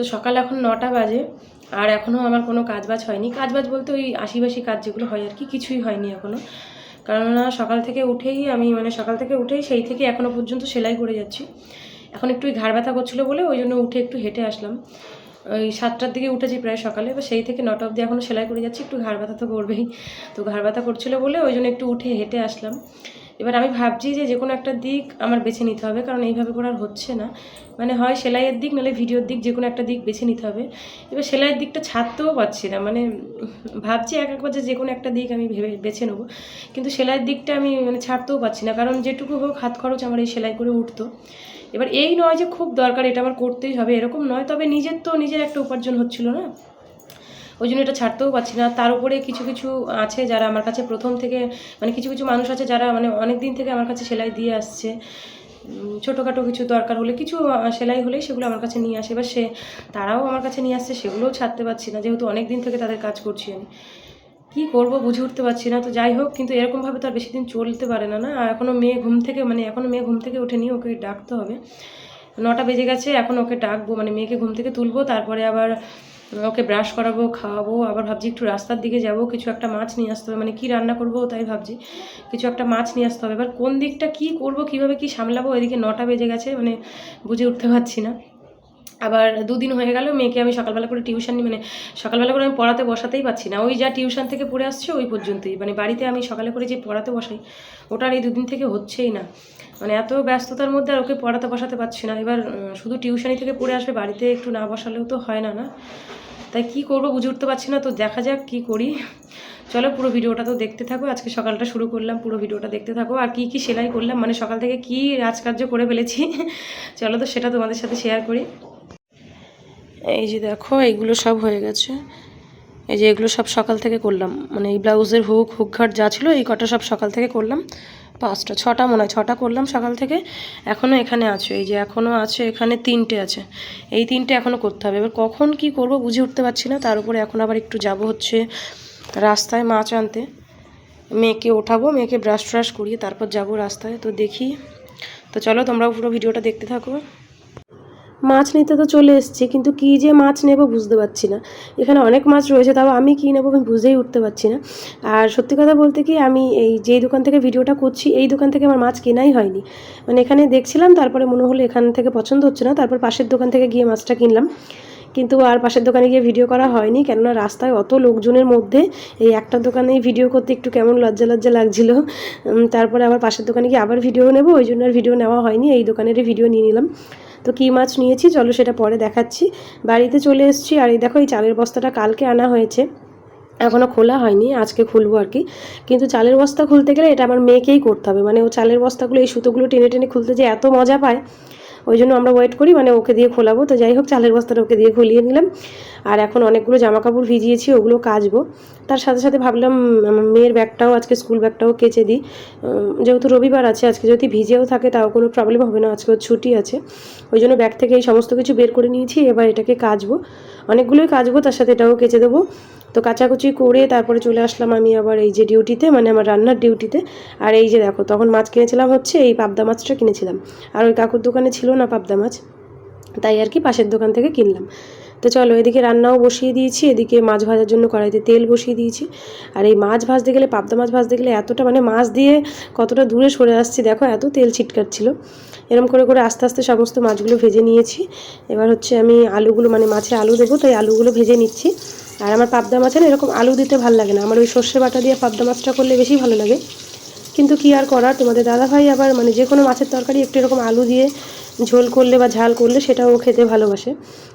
তো সকাল এখন নটা বাজে, আর এখনও আমার কোনো কাজ বাজ হয়নি। কাজ বাজ বলতে ওই আশিবাসি কাজ যেগুলো হয় আর কি, কিছুই হয়নি এখনও কেননা সকাল থেকে উঠেই আমি মানে সকাল থেকে উঠেই সেই থেকে এখনও পর্যন্ত সেলাই করে যাচ্ছি। এখন একটু ঘাড় ব্যথা করছিল বলে ওই জন্য উঠে একটু হেঁটে আসলাম। ওই সাতটার দিকে উঠেছি প্রায় সকালে, এবার সেই থেকে নটা অবধি এখনও সেলাই করে যাচ্ছি, একটু ঘাড় ব্যথা তো করবেই। তো ঘাড় ব্যথা করছিল বলে ওই জন্য একটু উঠে হেঁটে আসলাম। এবার আমি ভাবছি যে যে কোনো একটা দিক আমার বেছে নিতে হবে, কারণ এইভাবে করে আর হচ্ছে না। মানে হয় সেলাইয়ের দিক, নাহলে ভিডিওর দিক যে কোনো একটা দিক বেছে নিতে হবে। এবার সেলাইয়ের দিকটা ছাড়তেও পারছি না মানে ভাবছি এক একবার যে কোনো একটা দিক আমি ভেবে, বেছে নেব। কিন্তু সেলাইয়ের দিকটা আমি মানে ছাড়তেও পারছি না, কারণ যেটুকু হোক হাত খরচ আমার এই সেলাই করে উঠতো। এবার এই নয় যে খুব দরকার, এটা আমার করতেই হবে, এরকম নয়। তবে নিজের তো নিজের একটা উপার্জন হচ্ছিল না। ওই জন্য এটা ছাড়তেও পারছি না। তার উপরে কিছু কিছু আছে যারা আমার কাছে প্রথম থেকে মানে কিছু কিছু মানুষ আছে যারা মানে অনেক দিন থেকে আমার কাছে সেলাই দিয়ে আসছে। ছোটোখাটো কিছু দরকার হলে কিছু সেলাই হলেই সেগুলো আমার কাছে নিয়ে আসে। এবার সে, তারাও আমার কাছে নিয়ে আসছে, সেগুলোও ছাড়তে পারছি না। যেহেতু অনেক দিন থেকে তাদের কাজ করছি আমি। কী করব বুঝে উঠতে পারছি না। তো যাই হোক, কিন্তু এরকমভাবে তো আর বেশি দিন চলতে পারে না না? এখনও মেয়ে ঘুম থেকে মানে এখনও মেয়ে ঘুম থেকে ওঠেনি, ওকে ডাকতে হবে। নটা বেজে গেছে, এখন ওকে ডাকবো মানে মেয়েকে ঘুম থেকে তুলবো। তারপরে আবার ওকে ব্রাশ করাবো, খাওয়াবো, আবার ভাবছি একটু রাস্তার দিকে যাব, কিছু একটা মাছ নিয়ে আসতে হবে মানে কি রান্না করব তাই ভাবছি। কিছু একটা মাছ নিয়ে আসতে হবে, এবার কোন দিকটা কি করব, কীভাবে কি সামলাবো, এদিকে নটা বেজে গেছে মানে বুঝে উঠতে পারছি না। আবার দুদিন হয়ে গেল, মেয়েকে আমি সকালবেলা করে টিউশন মানে সকালবেলা করে আমি পড়াতে বসাতেই পারছি না। ওই যা টিউশন থেকে পড়ে আসছে, ওই পর্যন্তই। মানে বাড়িতে আমি সকালে করে যে পড়াতে বসাই ওটার এই দুদিন থেকে হচ্ছেই না। মানে এত ব্যস্ততার মধ্যে আর ওকে পড়াতে বসাতে পারছি না। এবার শুধু টিউশনি থেকে পড়ে আসবে, বাড়িতে একটু না বসালেও তো হয় না না। তাই কি করব বুঝে উঠতে পারছি না, তো দেখা যাক কি করি। চলো পুরো ভিডিওটা তো দেখতে থাকো, আজকে সকালটা শুরু করলাম, পুরো ভিডিওটা দেখতে থাকো। আর কি কি সেলাই করলাম মানে সকাল থেকে কি রাজকার্য করে ফেলেছি, চলো তো সেটা তোমাদের সাথে শেয়ার করি। এই যে দেখো, এইগুলো সব হয়ে গেছে। এই যে এগুলো সব সকাল থেকে করলাম মানে এই ব্লাউজের হুক হুক ঘাট যা ছিল, এই কটা সব সকাল থেকে করলাম। পাঁচটা, ছটা মনে হয়, ছটা করলাম সকাল থেকে এখনও এখানে আছে। এই যে এখনও আছে, এখানে তিনটে আছে। এই তিনটে এখনও করতে হবে। এবার কখন কি করব বুঝে উঠতে পারছি না, তার উপরে এখন আবার একটু যাব হচ্ছে রাস্তায় মাছ আনতে। মেয়েকে ওঠাবো, মেয়েকে ব্রাশ ট্রাশ করিয়ে তারপর যাব রাস্তায়। তো দেখি। তো চলো তোমরাও পুরো ভিডিওটা দেখতে থাকো। মাছ নিতে তো চলে এসেছি, কিন্তু কী যে মাছ নেব বুঝতে পারছি না। এখানে অনেক মাছ রয়েছে, তাও আমি কী নেব আমি বুঝেই উঠতে পারছি না। আর সত্যি কথা বলতে কি, আমি এই যেই দোকান থেকে ভিডিওটা করছি, এই দোকান থেকে আমার মাছ কেনাই হয়নি। মানে এখানে দেখছিলাম, তারপরে মনে হলো এখান থেকে পছন্দ হচ্ছে না, তারপর পাশের দোকান থেকে গিয়ে মাছটা কিনলাম। কিন্তু আর পাশের দোকানে গিয়ে ভিডিও করা হয়নি, কেননা রাস্তায় অত লোকজনের মধ্যে এই একটা দোকানে ভিডিও করতে একটু কেমন লজ্জা লজ্জা লাগছিল। তারপরে আবার পাশের দোকানে গিয়ে আবার ভিডিও নেব, ওই জন্য আর ভিডিও নেওয়া হয়নি, এই দোকানেরই ভিডিও নিয়ে নিলাম। তো কী মাছ নিয়েছি? চলো সেটা পরে দেখাচ্ছি। বাড়িতে চলে এসেছি আর এই দেখো, এই চালের বস্তাটা কালকে আনা হয়েছে। এখনও খোলা হয়নি, আজকে খুলবো আর কি। কিন্তু চালের বস্তা খুলতে গেলে এটা আমার মেয়েকেই করতে হবে। মানে ও চালের বস্তাগুলো, এই সুতোগুলো টেনে টেনে খুলতে যে এত মজা পায় ওই জন্য আমরা ওয়েট করি মানে ওকে দিয়ে খোলাবো। তো যাই হোক, চালের বস্তাটা ওকে দিয়ে খুলিয়ে নিলাম। আর এখন অনেকগুলো জামা কাপড় ভিজিয়েছি, ওগুলো কাচবো। তার সাথে সাথে ভাবলাম মেয়ের ব্যাগটাও, আজকে স্কুল ব্যাগটাও কেচে দিই। যেহেতু রবিবার আছে, আজকে যদি ভিজেও থাকে তাও কোনো প্রবলেম হবে না আজকে ওর ছুটি আছে। ওই জন্য ব্যাগ থেকে এই সমস্ত কিছু বের করে নিয়েছি, এবার এটাকে কাচবো। অনেকগুলোই কাচবো, তার সাথে এটাও কেচে দেবো। তো কাচাকুচি করে তারপরে চলে আসলাম আমি আবার এই যে ডিউটিতে মানে আমার রান্নার ডিউটিতে। আর এই যে দেখো, তখন মাছ কিনেছিলাম হচ্ছে এই পাবদা মাছটা কিনেছিলাম। আর ওই কাকুর দোকানে ছিল না পাবদা মাছ, তাই আর কি পাশের দোকান থেকে কিনলাম। তো চলো, এদিকে রান্নাও বসিয়ে দিয়েছি, এদিকে মাছ ভাজার জন্য কড়াইতে তেল বসিয়ে দিয়েছি। আর এই মাছ ভাজতে গেলে, পাবদা মাছ ভাজতে গেলে এতটা মানে মাছ দিয়ে কতটা দূরে সরে আসছি, দেখো এত তেল ছিটকাচ্ছিল এরম করে করে আস্তে আস্তে সমস্ত মাছগুলো ভেজে নিয়েছি। এবার হচ্ছে আমি আলুগুলো মানে মাছে আলু দেবো, তাই আলুগুলো ভেজে নিচ্ছি। আর আমার পাবদা মাছে না এরকম আলু দিতে ভালো লাগে না। আমার ওই সর্ষে বাটা দিয়ে পাবদা মাছটা করলে বেশি ভালো লাগে। কিন্তু কি আর করার? তোমাদের দাদাভাই আবার মানে যে কোনো মাছের তরকারি একটু এরকম আলু দিয়ে ঝোল করলে বা ঝাল করলে সেটাও খেতে ভালোবাসে।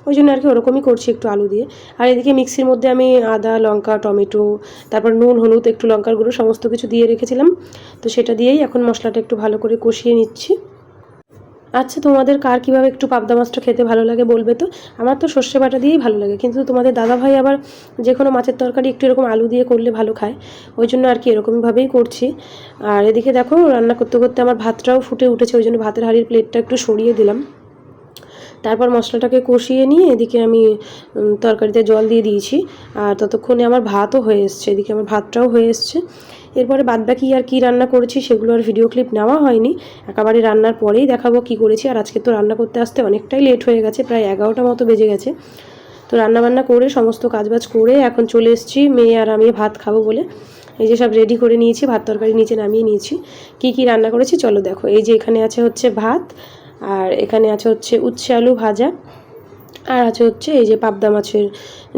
ওই জন্য আর কি ওরকমই করছি একটু আলু দিয়ে। আর এদিকে মিক্সির মধ্যে আমি আদা, লঙ্কা, টমেটো, তারপর নুন, হলুদ, একটু লঙ্কার গুঁড়ো সমস্ত কিছু দিয়ে রেখেছিলাম। তো সেটা দিয়েই এখন মশলাটা একটু ভালো করে কষিয়ে নিচ্ছি। আচ্ছা তোমাদের কার কীভাবে একটু পাবদা মাছটা খেতে ভালো লাগে বলবে তো? আমার তো সর্ষে বাটা দিয়েই ভালো লাগে। কিন্তু তোমাদের দাদা ভাই আবার যে কোনো মাছের তরকারি একটু এরকম আলু দিয়ে করলে ভালো খায়। ওই জন্য আর কি এরকমভাবেই করছি। আর এদিকে দেখো, রান্না করতে করতে আমার ভাতটাও ফুটে উঠেছে। ওই জন্য ভাতের হাঁড়ির প্লেটটা একটু সরিয়ে দিলাম। তারপর মশলাটাকে কষিয়ে নিয়ে এদিকে আমি তরকারিতে জল দিয়ে দিয়েছি। আর ততক্ষণে আমার ভাতও হয়ে এসছে, এদিকে আমার ভাতটাও হয়ে এসছে। এরপরে বাদবাকি আর কি রান্না করেছি সেগুলো আর ভিডিও ক্লিপ নেওয়া হয়নি। একেবারে রান্নার পরেই দেখাবো কি করেছি। আর আজকে তো রান্না করতে আসতে অনেকটাই লেট হয়ে গেছে, প্রায় এগারোটা মতো বেজে গেছে। তো রান্নাবান্না করে, সমস্ত কাজবাজ করে এখন চলে এসেছি, মেয়ে আর আমি ভাত খাব বলে। এই যে সব রেডি করে নিয়েছি, ভাত তরকারি নিচে নামিয়ে নিয়েছি। কি কি রান্না করেছি চলো দেখো। এই যে এখানে আছে হচ্ছে ভাত আর এখানে আছে হচ্ছে উচ্ছে আলু ভাজা। আর আছে হচ্ছে এই যে পাবদা মাছের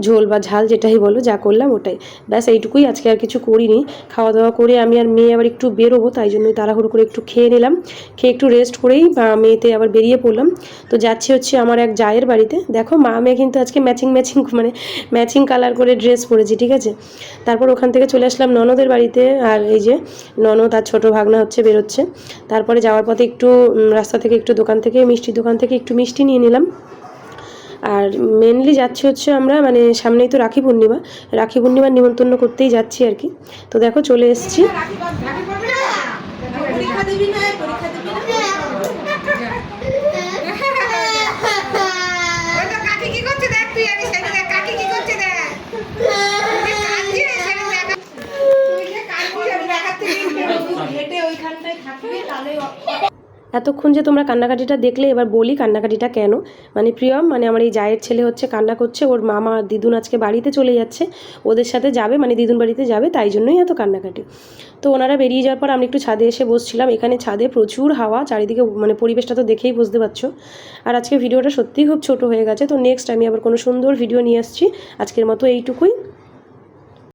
ঝোল বা ঝাল যেটাই বলো, যা করলাম ওটাই। ব্যাস, এইটুকুই। আজকে আর কিছু করিনি। খাওয়া দাওয়া করে আমি আর মেয়ে আবার একটু বেরোবো, তাই জন্যই তাড়াহুড়ো করে একটু খেয়ে নিলাম। খেয়ে একটু রেস্ট করেই মেয়েতে আবার বেরিয়ে পড়লাম। তো যাচ্ছি হচ্ছে আমার এক জায়ের বাড়িতে। দেখো, মা মেয়ে কিন্তু আজকে ম্যাচিং ম্যাচিং মানে ম্যাচিং কালার করে ড্রেস পরেছি, ঠিক আছে? তারপর ওখান থেকে চলে আসলাম ননদের বাড়িতে। আর এই যে ননদ আর ছোটো ভাগনা হচ্ছে, বেরোচ্ছে। তারপরে যাওয়ার পথে একটু রাস্তা থেকে একটু দোকান থেকে মিষ্টি দোকান থেকে একটু মিষ্টি নিয়ে নিলাম। আর মেনলি যাচ্ছি হচ্ছে আমরা মানে সামনেই তো রাখি পূর্ণিমা, রাখি পূর্ণিমার নিমন্ত্রণ করতেই যাচ্ছি আর কি তো দেখো, চলে এসেছি। হেঁটে ওইখানটায় থাকবি তাহলে এতক্ষণ যে তোমরা কান্নাকাটিটা দেখলে, এবার বলি কান্নাকাটিটা কেন? মানে প্রিয়ম মানে আমার এই জায়ের ছেলে হচ্ছে কান্না করছে, ওর মামা আর দিদুন আজকে বাড়িতে চলে যাচ্ছে, ওদের সাথে যাবে মানে দিদুন বাড়িতে যাবে, তাই জন্যই এত কান্নাকাটি। তো ওনারা বেরিয়ে যাওয়ার পর আমি একটু ছাদে এসে বসছিলাম, এখানে ছাদে প্রচুর হাওয়া, চারিদিকে মানে পরিবেশটা তো দেখেই বুঝতে পারছ। আর আজকে ভিডিওটা সত্যিই খুব ছোট হয়ে গেছে, তো নেক্সট আমি আবার কোনো সুন্দর ভিডিও নিয়ে আসছি, আজকের মতো এইটুকুই।